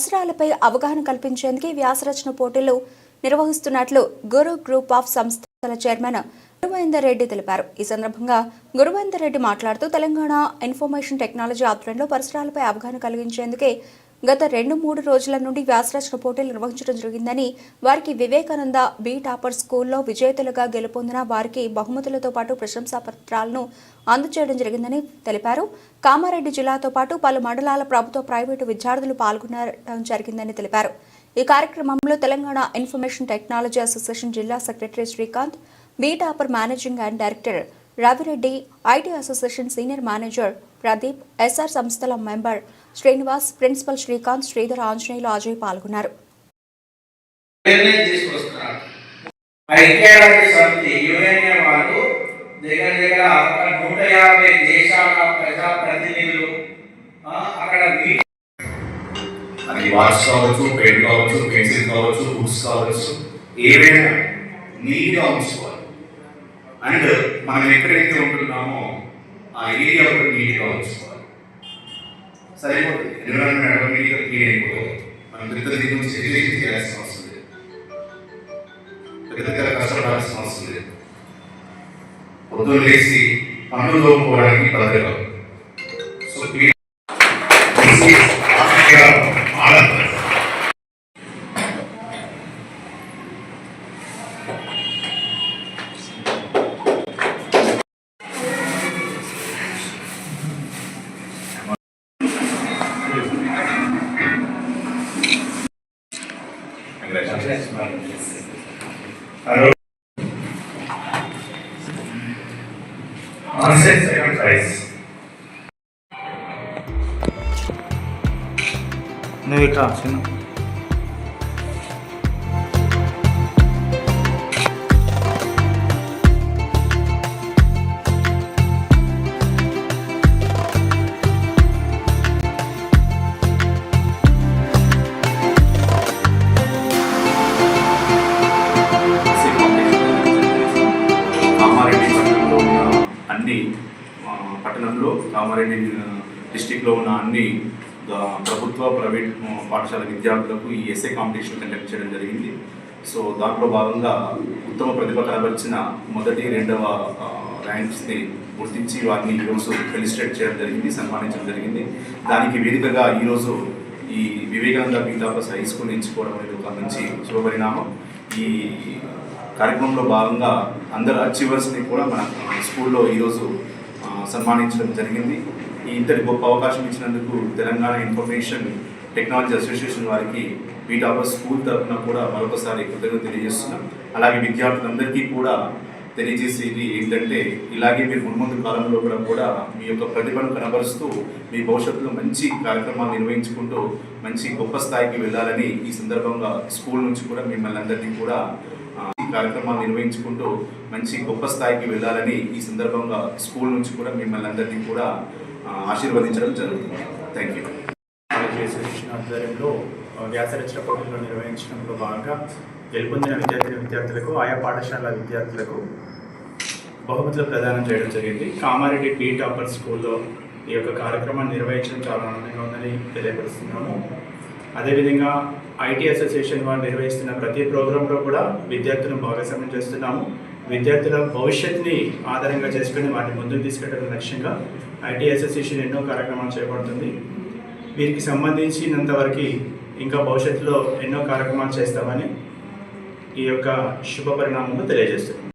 పరిసరాలపై అవగాహన కల్పించేందుకు వ్యాసరచన పోటీలు నిర్వహిస్తున్నట్లు గురు గ్రూప్ ఆఫ్ సంస్థల చైర్మన్ గురువేందర్ రెడ్డి తెలిపారు. ఈ సందర్భంగా గురువేందర్ రెడ్డి మాట్లాడుతూ తెలంగాణ ఇన్ఫర్మేషన్ టెక్నాలజీ ఆధ్వర్యంలో పరిసరాలపై అవగాహన కలిగించేందుకే గత రెండు మూడు రోజుల నుండి వ్యాసరచన పోటీలు నిర్వహించడం జరిగిందని వారికి వివేకానంద బీ. టాపర్ స్కూల్లో విజేతలుగా గెలుపొందిన వారికి బహుమతులతో పాటు ప్రశంసా పత్రాలను అందజేయడం జరిగిందని తెలిపారు. కామారెడ్డి జిల్లాతో పాటు పలు మండలాల ప్రభుత్వ ప్రైవేటు విద్యార్థులు పాల్గొనడం జరిగిందని తెలిపారు. ఈ కార్యక్రమంలో తెలంగాణ ఇన్ఫర్మేషన్ టెక్నాలజీ అసోసియేషన్ జిల్లా secretary Srikanth B. Topper managing and director Ravi Reddy IT association senior manager Pradeep SR సంస్థల మెంబర్ శ్రీనివాస్ ప్రిన్సిపల్ శ్రీకాంత్ శ్రీధర్ ఆంజనేయులు అజయ్ పాల్గొన్నారు. నిర్ణయం తీసుకొస్తున్నారు. ఐక్యరాజ్య సమితి యుఎన్ఏ వాళ్ళు దగ్గర దగ్గర ఒక నూట యాభై దేశాల ప్రజా ప్రతినిధులు ఆ, అక్కడ మీటింగ్ అది వాచ్ కావచ్చు పెన్ కావచ్చు పెన్సిల్ కావచ్చు బుక్స్ కావచ్చు ఏవైనా నీట్గా ఉంచుకోవాలి. అండ్ uh, మనం ఎక్కడైతే ఉంటున్నామో ఆ ఏరియా కూడా నీట్గా ఉంచుకోవాలి. సరిపోతుంది. ఎన్విరాన్మెంట్ ఆటోమేటిక్గా క్లీన్ అయిపోతుంది. మనం పెద్ద దీని గురించి ఎడ్యుకేషన్ చేయాల్సిన అవసరం లేదు. పెద్ద పెద్ద కష్టపడాల్సిన అవసరం లేదు. పొద్దున్న లేచి పనులు తోముకోవడానికి బతకం so I Onset sacrifice. No, you can't, know. పట్టణంలో కామారెడ్డి డిస్టిక్లో ఉన్న అన్ని ప్రభుత్వ ప్రైవేట్ పాఠశాల విద్యార్థులకు ఈ ఎస్ఏ కాంపిటీషన్ కండక్ట్ చేయడం జరిగింది. సో దాంట్లో భాగంగా ఉత్తమ ప్రతిభ కనబరిచిన మొదటి రెండవ ర్యాంక్స్ని గుర్తించి వారిని ఈరోజు ఫెలిస్ట్రేట్ చేయడం జరిగింది సన్మానించడం జరిగింది. దానికి వేదికగా ఈరోజు ఈ వివేకానంద పీతాపస్ హై స్కూల్ ఎంచుకోవడం అనేది ఒక మంచి శుభపరిణామం. ఈ కార్యక్రమంలో భాగంగా అందరు అచీవర్స్ని కూడా మన స్కూల్లో ఈరోజు సన్మానించడం జరిగింది. ఈ ఇంతటి గొప్ప అవకాశం ఇచ్చినందుకు తెలంగాణ ఇన్ఫర్మేషన్ టెక్నాలజీ అసోసియేషన్ వారికి బీటాపర్ స్కూల్ తరఫున కూడా మరొకసారి కృతజ్ఞత తెలియజేస్తున్నాం. అలాగే విద్యార్థులందరికీ కూడా తెలియజేసేది ఏంటంటే ఇలాగే మీరు మున్ముందు కాలంలో కూడా కూడా మీ యొక్క ప్రతిభను కనబరుస్తూ మీ భవిష్యత్తులో మంచి కార్యక్రమాలు నిర్వహించుకుంటూ మంచి గొప్ప స్థాయికి వెళ్ళాలని ఈ సందర్భంగా స్కూల్ నుంచి కూడా మిమ్మల్ని అందరినీ కూడా కార్యక్రమాలు నిర్వహించుకుంటూ మంచి గొప్ప స్థాయికి వెళ్ళాలని ఈ సందర్భంగా స్కూల్ నుంచి కూడా మిమ్మల్ని అందరినీ కూడా ఆశీర్వదించడం జరుగుతుంది. థ్యాంక్ యూ ఆధ్వర్యంలో వ్యాసరచన పోటీలు నిర్వహించడంలో భాగంగా గెలుపొందిన విద్యార్థి విద్యార్థులకు ఆయా పాఠశాల విద్యార్థులకు బహుమతులు ప్రదానం చేయడం జరిగింది. కామారెడ్డి పీ టాపర్ స్కూల్లో ఈ యొక్క కార్యక్రమాన్ని నిర్వహించడం చాలా ఆనందంగా ఉందని తెలియపరుస్తున్నాము. అదేవిధంగా ఐటీ అసోసియేషన్ వారు నిర్వహిస్తున్న ప్రతి ప్రోగ్రాంలో కూడా విద్యార్థులను భాగస్వామ్యం చేస్తున్నాము. విద్యార్థుల భవిష్యత్తుని ఆధారంగా చేసుకుని వాటిని ముందుకు తీసుకెళ్ళడం లక్ష్యంగా ఐటీ అసోసియేషన్ ఎన్నో కార్యక్రమాలు చేపడుతుంది. వీరికి సంబంధించినంతవరకు ఇంకా భవిష్యత్తులో ఎన్నో కార్యక్రమాలు చేస్తామని ఈ యొక్క శుభ పరిణామంలో తెలియజేస్తున్నాం.